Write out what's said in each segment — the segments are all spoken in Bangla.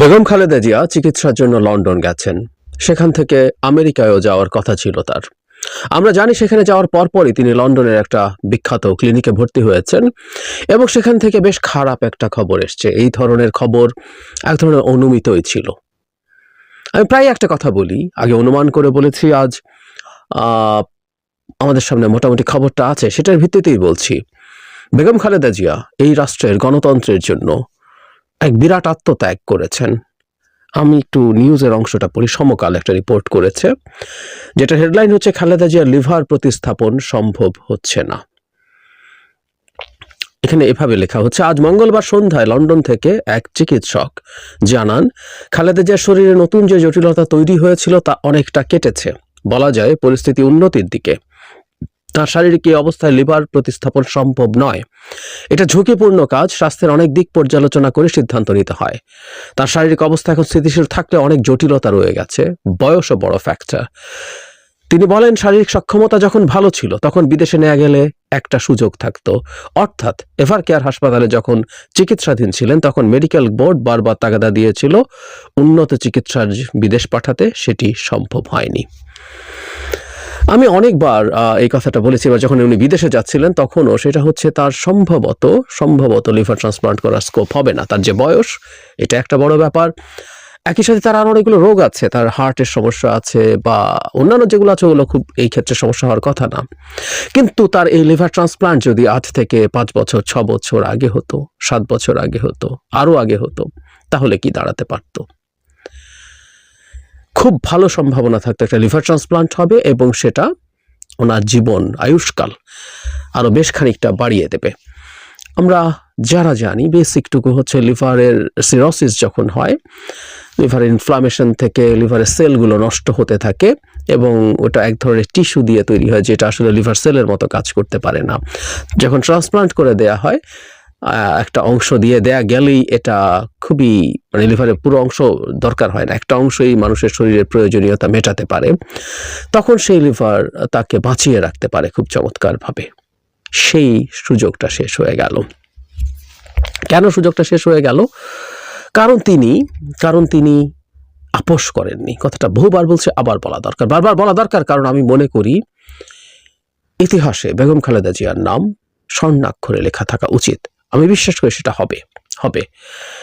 বেগম খালেদা জিয়া চিকিৎসার জন্য লন্ডন গেছেন। সেখান থেকে আমেরিকায়ও যাওয়ার কথা ছিল তার। আমরা জানি সেখানে যাওয়ার পরপরই তিনি লন্ডনের একটা বিখ্যাত ক্লিনিকে ভর্তি হয়েছেন এবং সেখান থেকে বেশ খারাপ একটা খবর এসছে। এই ধরনের খবর এক ধরনের অনুমিতই ছিল। আমি প্রায় একটা কথা বলি, আগে অনুমান করে বলেছি, আজ আমাদের সামনে মোটামুটি খবরটা আছে, সেটার ভিত্তিতেই বলছি। বেগম খালেদা জিয়া এই রাষ্ট্রের গণতন্ত্রের জন্য এক বিরাট আত্মত্যাগ করেছেন। আমি একটু নিউজের অংশটা পড়ি, সমকাল একটা রিপোর্ট করেছে, যেটা হেডলাইন হচ্ছে, খালেদা জিয়ার লিভার প্রতিস্থাপন সম্ভব হচ্ছে না। এখানে এভাবে লেখা হচ্ছে, আজ মঙ্গলবার সন্ধ্যায় লন্ডন থেকে এক চিকিৎসক জানান, খালেদা জিয়ার শরীরে নতুন যে জটিলতা তৈরি হয়েছিল তা অনেকটা কেটেছে। বলা যায়, পরিস্থিতি উন্নতির দিকে তার শারীরিক এই অবস্থায় লিভার প্রতিস্থাপন সম্ভব নয়। এটা ঝুঁকিপূর্ণ কাজ, স্বাস্থ্যের অনেক দিক পর্যালোচনা করে সিদ্ধান্ত নিতে হয়। তার শারীরিক অবস্থা এখন স্থিতিশীল থাকলে অনেক জটিলতা রয়ে গেছে। বয়সও বড় ফ্যাক্টর তিনি বলেন, শারীরিক সক্ষমতা যখন ভালো ছিল, তখন বিদেশে নেওয়া গেলে একটা সুযোগ থাকতো। অর্থাৎ এভার কেয়ার হাসপাতালে যখন চিকিৎসাধীন ছিলেন, তখন মেডিকেল বোর্ড বারবার তাগাদা দিয়েছিল, উন্নত চিকিৎসার বিদেশ পাঠাতে সেটি সম্ভব হয়নি। আমি অনেকবার এই কথাটা বলেছি, এবার যখন উনি বিদেশে যাচ্ছিলেন তখনও সেটা হচ্ছে তার সম্ভবত সম্ভবত লিভার ট্রান্সপ্লান্ট করার স্কোপ হবে না। তার যে বয়স, এটা একটা বড় ব্যাপার। একই সাথে তার আরও অনেকগুলো রোগ আছে, তার হার্টের সমস্যা আছে বা অন্যান্য যেগুলো আছে, ওগুলো খুব এই ক্ষেত্রে সমস্যা হওয়ার কথা না। কিন্তু তার এই লিভার ট্রান্সপ্লান্ট যদি আজ থেকে পাঁচ বছর, ছ বছর আগে হতো, সাত বছর আগে হতো, আরও আগে হতো, তাহলে কি দাঁড়াতে পারতো? খুব ভালো সম্ভাবনা থাকতো একটা লিভার ট্রান্সপ্লান্ট হবে এবং সেটা ওনার জীবন, আয়ুষ্কাল আরও বেশ খানিকটা বাড়িয়ে দেবে। আমরা যারা জানি, বেসিকটুকু হচ্ছে লিভারের সিরোসিস যখন হয়, লিভার ইনফ্লামেশন থেকে লিভারের সেলগুলো নষ্ট হতে থাকে এবং ওটা এক ধরনের টিস্যু দিয়ে তৈরি হয়, যেটা আসলে লিভার সেলের মতো কাজ করতে পারে না। যখন ট্রান্সপ্লান্ট করে দেয়া হয় একটা অংশ দিয়ে দেয়া গেলেই এটা খুবই মানে লিভারের পুরো অংশ দরকার হয় না। একটা অংশই মানুষের শরীরের প্রয়োজনীয়তা মেটাতে পারে। তখন সেই লিভার তাকে বাঁচিয়ে রাখতে পারে খুব চমৎকারভাবে। সেই সুযোগটা শেষ হয়ে গেল। কেন সুযোগটা শেষ হয়ে গেল? কারণ তিনি কারণ তিনি আপোষ করেননি। কথাটা বহুবার বলছে, আবার বলা দরকার। বারবার বলা দরকার, কারণ আমি মনে করি, ইতিহাসে বেগম খালেদা জিয়ার নাম স্বর্ণাক্ষরে লেখা থাকা উচিত। আমি বিশ্বাস করি সেটা হবে হবে।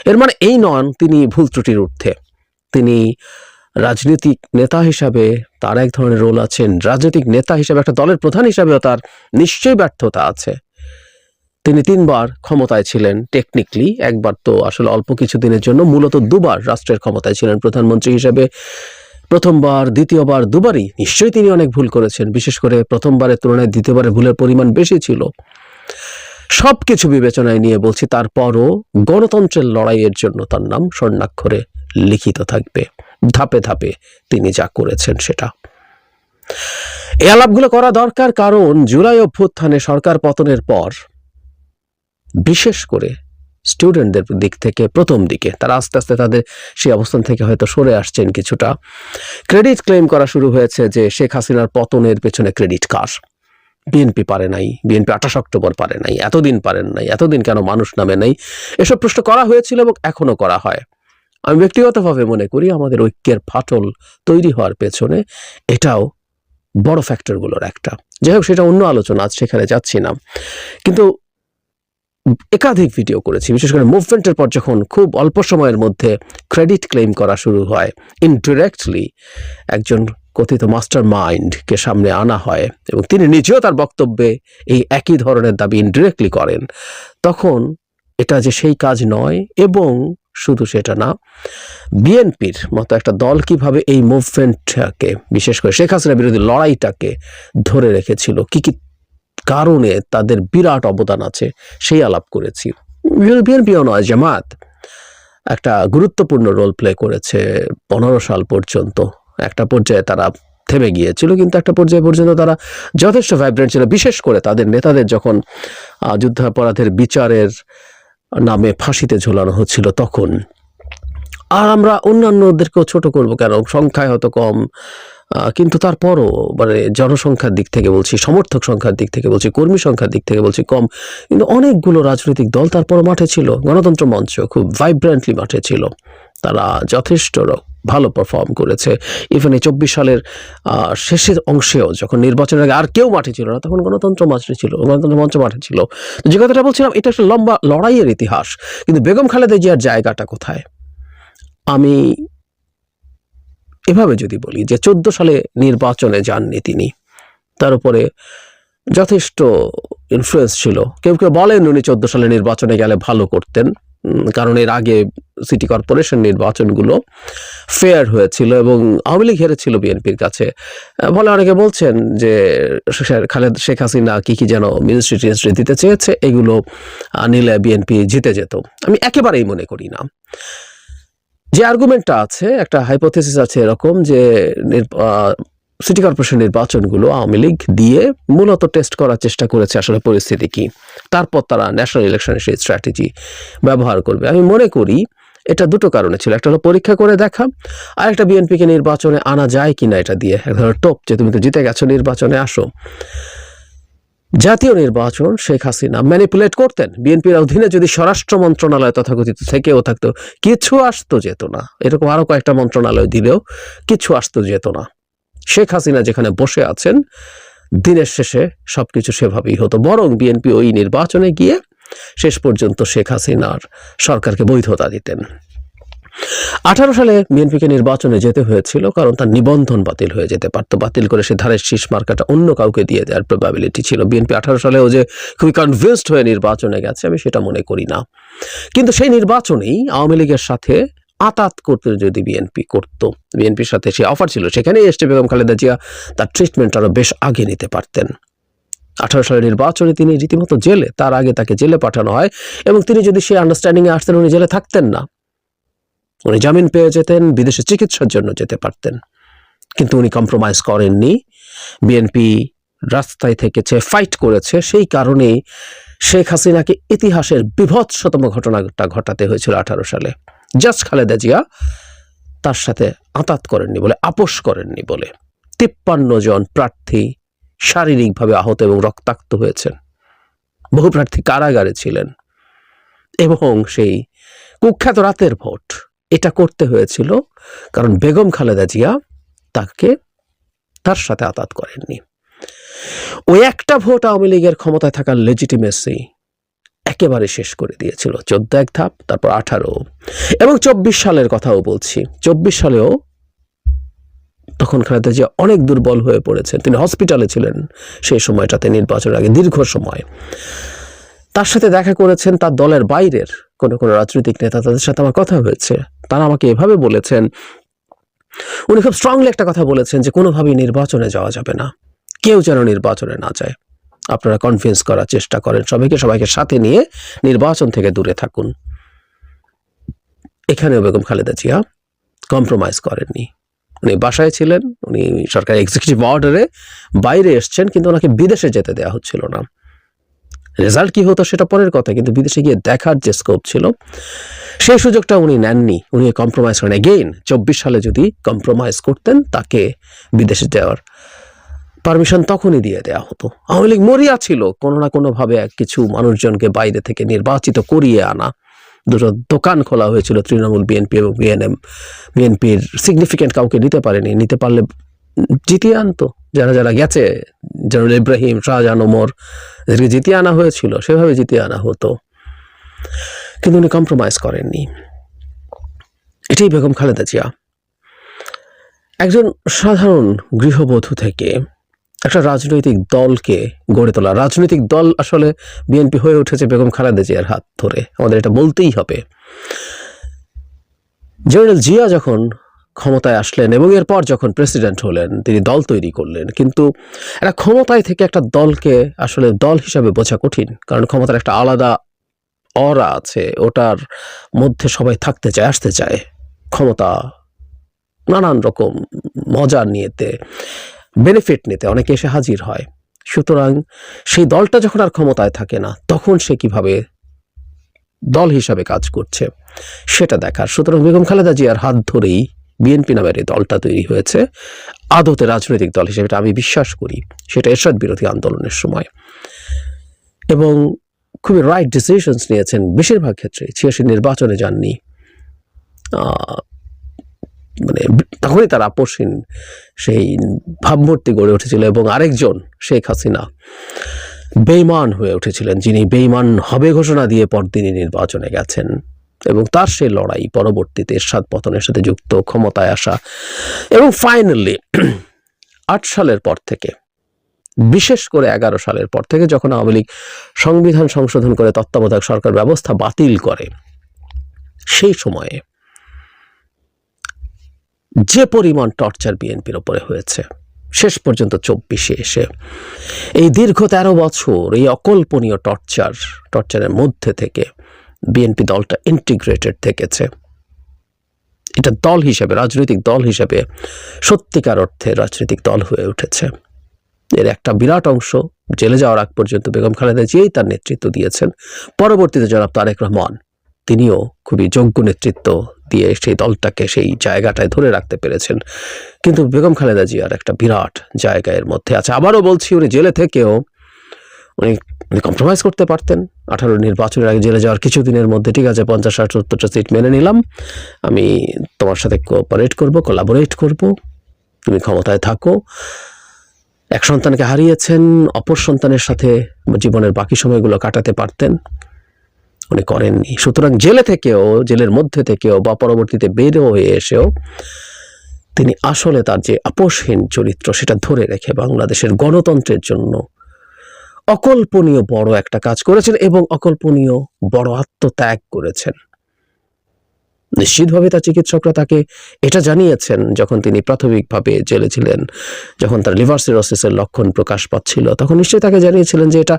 এর মানে এই নন, তিনি ভুল ত্রুটির ঊর্ধ্বে। তিনি রাজনৈতিক নেতা হিসাবে তার এক ধরনের রোল আছেন। রাজনৈতিক নেতা হিসাবে একটা দলের প্রধান হিসাবেও তার নিশ্চয়ই ব্যর্থতা আছে। তিনি তিনবার ক্ষমতায় ছিলেন টেকনিক্যালি একবার তো আসলে অল্প কিছু দিনের জন্য, মূলত দুবার রাষ্ট্রের ক্ষমতায় ছিলেন প্রধানমন্ত্রী হিসেবে। প্রথমবার, দ্বিতীয়বার, দুবারই। নিশ্চয়ই তিনি অনেক ভুল করেছেন। বিশেষ করে প্রথমবারের তুলনায় দ্বিতীয়বারে ভুলের পরিমাণ বেশি ছিল। সবকিছু বিবেচনায় নিয়ে বলছি, তারপরও গণতন্ত্রের লড়াইয়ের জন্য তার নাম স্বর্ণাক্ষরে লিখিত থাকবে। ধাপে ধাপে তিনি যা করেছেন সেটা। এই আলাপগুলো করা দরকার কারণ জুলাই অভ্যুত্থানে সরকার পতনের পর বিশেষ করে স্টুডেন্টদের দিক থেকে প্রথম দিকে, তারা আস্তে আস্তে তাদের সেই অবস্থান থেকে হয়তো সরে আসছেন কিছুটা। ক্রেডিট ক্লেম করা শুরু হয়েছে যে শেখ হাসিনার পতনের পেছনে ক্রেডিট কার বিএনপি পারে নাই বিএনপি আঠাশ অক্টোবর পারে নাই, এতদিন পারেন নাই, এতদিন কেন মানুষ নামে নাই? এসব প্রশ্ন করা হয়েছিল এবং এখনও করা হয়। আমি ব্যক্তিগতভাবে মনে করি আমাদের ঐক্যের ফাটল তৈরি হওয়ার পেছনে এটাও বড় ফ্যাক্টরগুলোর একটা। যাই হোক, সেটা অন্য আলোচনা, আজ সেখানে যাচ্ছি না। কিন্তু একাধিক ভিডিও করেছি, বিশেষ করে মুভমেন্টের পর যখন খুব অল্প সময়ের মধ্যে ক্রেডিট ক্লেম করা শুরু হয় ইনডিরেক্টলি একজন কথিত মাস্টার মাইন্ডকে সামনে আনা হয় এবং তিনি নিজেও তার বক্তব্যে এই একই ধরনের দাবি ইনডিরেক্টলি করেন। তখন এটা যে সেই কাজ নয় এবং শুধু সেটা না, বিএনপির মতো একটা দল কীভাবে এই মুভমেন্টটাকে, বিশেষ করে শেখ হাসিনা বিরোধী লড়াইটাকে ধরে রেখেছিল, কি কি কারণে তাদের বিরাট অবদান আছে, সেই আলাপ করেছি। বিএনপিও নয়, জামাত একটা গুরুত্বপূর্ণ রোল প্লে করেছে পনেরো সাল পর্যন্ত। একটা পর্যায়ে তারা থেমে গিয়েছিল, কিন্তু একটা পর্যায়ে পর্যন্ত তারা যথেষ্ট ভাইব্রেন্ট ছিল, বিশেষ করে তাদের নেতাদের যখন যুদ্ধাপরাধের বিচারের নামে ফাঁসিতে ঝোলানো হচ্ছিল তখন। আর আমরা অন্যান্যদেরকেও ছোট করব কেন? সংখ্যায় হয়তো কম কিন্তু তারপরও মানে জনসংখ্যার দিক থেকে বলছি, সমর্থক সংখ্যার দিক থেকে বলছি, কর্মী সংখ্যার দিক থেকে বলছি কম, কিন্তু অনেকগুলো রাজনৈতিক দল তারপরও মাঠে ছিল, গণতন্ত্র মঞ্চ খুব ভাইব্রেন্টলি মাঠে ছিল। তারা যথেষ্ট ভালো পারফর্ম করেছে। ইভেন এই চব্বিশ সালের শেষের অংশেও যখন নির্বাচনের আগে আর কেউ মাঠে ছিল না, তখন গণতন্ত্র মাঠে ছিল, গণতন্ত্র মঞ্চ মাঠে ছিল। যে কথাটা বলছিলাম, এটা একটা লম্বা লড়াইয়ের ইতিহাস। কিন্তু বেগম খালেদা জিয়ার জায়গাটা কোথায়? আমি এভাবে যদি বলি যে চোদ্দ সালে নির্বাচনে যাননি তিনি। তার উপরে যথেষ্ট ইনফ্লুয়েন্স ছিল। কেউ কেউ বলেন উনি চোদ্দ সালে নির্বাচনে গেলে ভালো করতেন। কারণ এর আগে সিটি কর্পোরেশন নির্বাচনগুলো ফেয়ার হয়েছিল এবং আওয়ামী লীগ হেরেছিল বিএনপির কাছে। ফলে অনেকে বলছেন যে খালেদ, শেখ হাসিনা কী কী যেন মিনিস্ট্রি টিনিস্ট্রি দিতে চেয়েছে, এগুলো নিলে বিএনপি জিতে যেত। আমি একেবারেই মনে করি না। যে আর্গুমেন্টটা আছে, একটা হাইপোথেসিস আছে এরকম যে সিটি কর্পোরেশন নির্বাচনগুলো আওয়ামী লীগ দিয়ে মূলত টেস্ট করার চেষ্টা করেছে আসলে পরিস্থিতি কি। তারপর তারা ন্যাশনাল ইলেকশনের সেই স্ট্র্যাটেজি ব্যবহার করবে। আমি মনে করি এটা দুটো কারণে ছিল। একটা হলো পরীক্ষা করে দেখা, আর একটা বিএনপিকে নির্বাচনে আনা যায় কিনা এটা দিয়ে। এক ধরনের টোপ যে তুমি তো জিতে গেছো নির্বাচনে, আসো। জাতীয় নির্বাচন শেখ হাসিনা ম্যানিপুলেট করতেন। বিএনপির অধীনে যদি স্বরাষ্ট্র মন্ত্রণালয় তথাকথিত থেকেও থাকতো, কিছু আসতো যেত না। এরকম আরও কয়েকটা মন্ত্রণালয় দিলেও কিছু আসতো যেত না। শেখ হাসিনা যেখানে বসে আছেন, দিনের শেষে সবকিছু সেভাবেই হতো। বরং বিএনপি ওই নির্বাচনে গিয়ে শেষ পর্যন্ত শেখ হাসিনার সরকারকে বৈধতা দিতেন। আঠারো সালে বিএনপিকে নির্বাচনে যেতে হয়েছিল কারণ তার নিবন্ধন বাতিল হয়ে যেতে পারতো। বাতিল করে সে ধারের শীষ মার্কাটা অন্য কাউকে দিয়ে দেওয়ার প্রবাবিলিটি ছিল। বিএনপি আঠারো সালেও যে খুবই কনভিন্সড হয়ে নির্বাচনে গেছে, আমি সেটা মনে করি না। কিন্তু সেই নির্বাচনেই আওয়ামী লীগের সাথে আতাত করতে যদি বিএনপি করত বিএনপির সাথে সে অফার ছিল, সেখানেই এসটি বেগম খালেদা জিয়া তার ট্রিটমেন্ট আরও বেশ আগে নিতে পারতেন। আঠারো সালের নির্বাচনে তিনি রীতিমতো জেলে, তার আগে তাকে জেলে পাঠানো হয় এবং তিনি যদি সেই আন্ডারস্ট্যান্ডিং এ আসতেন, উনি জেলে থাকতেন না। উনি জামিন পেয়ে যেতেন, বিদেশে চিকিৎসার জন্য যেতে পারতেন। কিন্তু উনি কম্প্রোমাইজ করেননি। বিএনপি রাস্তায় থেকেছে ফাইট করেছে, সেই কারণেই শেখ হাসিনাকে ইতিহাসের বিভৎসতম ঘটনাটা ঘটাতে হয়েছিল আঠারো সালে। জাস্ট খালেদা জিয়া তার সাথে আতাত করেননি বলে, আপোষ করেননি বলে। তিপ্পান্ন জন প্রার্থী শারীরিকভাবে আহত এবং রক্তাক্ত হয়েছেন। বহু প্রার্থী কারাগারে ছিলেন। এবং সেই কুখ্যাত রাতের ভোট, এটা করতে হয়েছিল কারণ বেগম খালেদা জিয়া তাকে তার সাথে আতাত করেননি। ওই একটা ভোট আওয়ামী লীগের ক্ষমতায় থাকার লেজিটিমেসি একেবারে শেষ করে দিয়েছিল। চোদ্দ এক ধাপ, তারপর আঠারো। এবং চব্বিশ সালের কথাও বলছি। চব্বিশ সালেও তখন খালেদা জিয়া অনেক দুর্বল হয়ে পড়েছেন, তিনি হসপিটালে ছিলেন সেই সময়টাতে নির্বাচনের আগে, দীর্ঘ সময়। তার সাথে দেখা করেছেন তার দলের বাইরের কোনো কোনো রাজনৈতিক নেতা, তাদের সাথে আমার কথা হয়েছে। তারা আমাকে এভাবে বলেছেন, উনি খুব স্ট্রংলি একটা কথা বলেছেন যে কোনোভাবেই নির্বাচনে যাওয়া যাবে না। কেউ যেন নির্বাচনে না যায়। আপনারা কনভিন্স করার চেষ্টা করেন। সবাইকে সবাইকে সাথে নিয়ে নির্বাচন থেকে দূরে থাকুন। এখানেও বেগম খালেদা জিয়া কম্প্রোমাইজ করেননি। উনি বাসায় ছিলেন, উনি সরকারি এক্সিকিউটিভ অর্ডারে বাইরে এসছেন, কিন্তু ওনাকে বিদেশে যেতে দেওয়া হচ্ছিল না। রেজাল্ট কি হতো সেটা পরের কথা, কিন্তু বিদেশে গিয়ে দেখার যে স্কোপ ছিল, সেই সুযোগটা উনি নেননি। উনি কম্প্রোমাইজ করেন। এগেইন চব্বিশ সালে যদি কম্প্রোমাইজ করতেন, তাকে বিদেশে যাওয়ার পারমিশন তখনই দিয়ে দেওয়া হতো। আওয়ামী লীগ মরিয়া ছিল, কোনো না কোনোভাবে কিছু মানুষজনকে বাইরে থেকে নির্বাচিত করিয়ে আনা। দুটো দোকান খোলা হয়েছিল, তৃণমূল বিএনপি এবং বিএনএম বিএনপির সিগনিফিকেন্ট কাউকে নিতে পারেনি। নিতে পারলে জিতিয়ে আনতো। যারা যারা গেছে জেনারেল ইব্রাহিম, শাহজাহান, ওমর, এদেরকে জিতিয়ে আনা হয়েছিল, সেভাবে জিতিয়ে আনা হতো। কিন্তু উনি কম্প্রোমাইজ করেননি। এটাই বেগম খালেদা জিয়া। একজন সাধারণ গৃহবধূ থেকে একটা রাজনৈতিক দলকে গড়ে তোলা। রাজনৈতিক দল আসলে বিএনপি হয়ে উঠেছে বেগম খালেদা জিয়ার হাত ধরে। আমাদের এটা বলতেই হবে। জেনারেল জিয়া যখন ক্ষমতায় আসলেন এবং এরপর যখন প্রেসিডেন্ট হলেন, তিনি দল তৈরি করলেন। কিন্তু একটা ক্ষমতায় থেকে একটা দলকে আসলে দল হিসাবে বোঝা কঠিন। কারণ ক্ষমতার একটা আলাদা অরা আছে, ওটার মধ্যে সবাই থাকতে চায়, আসতে চায়। ক্ষমতা নানান রকম মজা নিয়েতে। বেনিফিট নিতে অনেকে এসে হাজির হয়। সুতরাং সেই দলটা যখন আর ক্ষমতায় থাকে না, তখন সে কীভাবে দল হিসাবে কাজ করছে, সেটা দেখার। সুতরাং বেগম খালেদা জিয়ার হাত ধরেই বিএনপি নামের এই দলটা তৈরি হয়েছে। আদতে রাজনৈতিক দল হিসেবে আমি বিশ্বাস করি, সেটা এরশাদ বিরোধী আন্দোলনের সময়। এবং খুবই রাইট ডিসিশনস নিয়েছেন বেশিরভাগ ক্ষেত্রে, ছিয়াশি নির্বাচনে যাননি। মানে তখনই তার আপোষহীন সেই ভাবমূর্তি গড়ে উঠেছিল এবং আরেকজন শেখ হাসিনা বেইমান হয়ে উঠেছিলেন, যিনি বেইমান হবে ঘোষণা দিয়ে পরদিনই নির্বাচনে গেছেন এবং তার সেই লড়াই পরবর্তীতে এরশাদ পতনের সাথে যুক্ত, ক্ষমতায় আসা এবং ফাইনালি আট সালের পর থেকে, বিশেষ করে এগারো সালের পর থেকে যখন আওয়ামী লীগ সংবিধান সংশোধন করে তত্ত্বাবধায়ক সরকার ব্যবস্থা বাতিল করে, সেই সময়ে যে পরিমাণ টর্চার বিএনপির ওপরে হয়েছে, শেষ পর্যন্ত চব্বিশে এসে এই দীর্ঘ তেরো বছর এই অকল্পনীয় টর্চার, টর্চারের মধ্যে থেকে বিএনপি দলটা ইন্টিগ্রেটেড থেকেছে। এটা দল হিসেবে, রাজনৈতিক দল হিসেবে সত্যিকার অর্থে রাজনৈতিক দল হয়ে উঠেছে। এর একটা বিরাট অংশ জেলে যাওয়ার আগ পর্যন্ত বেগম খালেদা জিয়াই তার নেতৃত্ব দিয়েছেন। পরবর্তীতে জনাব তারেক রহমান, তিনিও খুবই যোগ্য নেতৃত্ব দিয়ে সেই দলটাকে সেই জায়গাটায় ধরে রাখতে পেরেছেন। কিন্তু বেগম খালেদা জিয়ার একটা বিরাট জায়গা এর মধ্যে আছে। আবারও বলছি, উনি জেলে থেকেও উনি উনি কম্প্রোমাইজ করতে পারতেন। আঠারো নির্বাচনের আগে জেলে যাওয়ার কিছুদিনের মধ্যে, ঠিক আছে, পঞ্চাশ, ষাট, সত্তরটা সিট মেনে নিলাম। আমি তোমার সাথে কোঅপারেট করব কোলাবোরেট করব। তুমি ক্ষমতায় থাকো। এক সন্তানকে হারিয়েছেন, অপর সন্তানের সাথে জীবনের বাকি সময়গুলো কাটাতে পারতেন। উনি করেননি। সুতরাং জেলে থেকেও, জেলের মধ্যে থেকেও বা পরবর্তীতে বের হয়ে এসেও তিনি আসলে তার যে আপোষহীন চরিত্র সেটা ধরে রেখে বাংলাদেশের গণতন্ত্রের জন্য অকল্পনীয় বড় একটা কাজ করেছেন এবং অকল্পনীয় বড় আত্মত্যাগ করেছেন। নিশ্চিতভাবে তার চিকিৎসকরা তাকে এটা জানিয়েছেন যখন তিনি প্রাথমিকভাবে জেলে ছিলেন, যখন তার লিভার সিরোসিসের লক্ষণ প্রকাশ পাচ্ছিল, তখন নিশ্চয়ই তাকে জানিয়েছিলেন যে এটা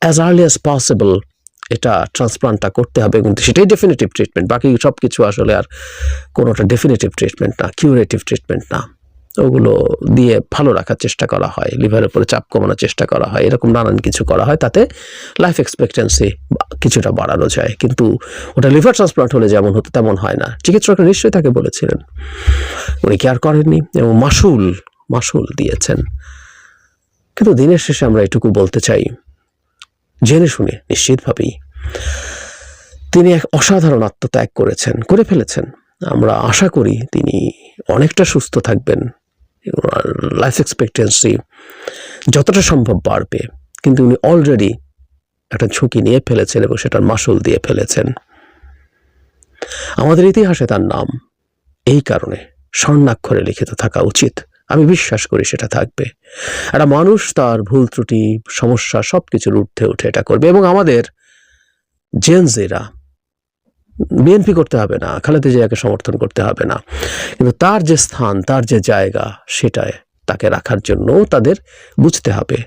অ্যাজ আর্লি অ্যাজ পসিবল এটা ট্রান্সপ্লান্টটা করতে হবে কিন্তু সেটাই ডেফিনেটিভ ট্রিটমেন্ট বাকি সব কিছু আসলে আর কোনোটা ডেফিনেটিভ ট্রিটমেন্ট না কিউরেটিভ ট্রিটমেন্ট না। ওগুলো দিয়ে ভালো রাখার চেষ্টা করা হয়, লিভারের উপরে চাপ কমানোর চেষ্টা করা হয়, এরকম নানান কিছু করা হয়, তাতে লাইফ এক্সপেক্টেন্সি কিছুটা বাড়ানো যায়। কিন্তু ওটা লিভার ট্রান্সপ্লান্ট হলে যেমন হতো তেমন হয় না। চিকিৎসকরা নিশ্চয়ই তাকে বলেছিলেন। উনি কেয়ার করেননি এবং মাসুল মাসুল দিয়েছেন। কিন্তু দিনের শেষে আমরা এটুকু বলতে চাই জেনে শুনে নিশ্চিতভাবেই তিনি এক অসাধারণ আত্মত্যাগ করেছেন, করে ফেলেছেন। আমরা আশা করি তিনি অনেকটা সুস্থ থাকবেন। লাইফ এক্সপেক্টেন্সি যতটা সম্ভব বাড়বে। কিন্তু উনি অলরেডি একটা ঝুঁকি নিয়ে ফেলেছেন এবং সেটার মাসুল দিয়ে ফেলেছেন। আমাদের ইতিহাসে তার নাম এই কারণে স্বর্ণাক্ষরে লিখিত থাকা উচিত। আমি বিশ্বাস করি সেটা থাকবে। একটা মানুষ তার ভুল, ত্রুটি, সমস্যা সব কিছুর ঊর্ধ্বে উঠে এটা করবে এবং আমাদের জেনজেরা বিএনপি করতে হবে না, খালেদি জিয়াকে সমর্থন করতে হবে না। কিন্তু তার যে স্থান, তার যে জায়গা, সেটায় তাকে রাখার জন্য তাদের বুঝতে হবে।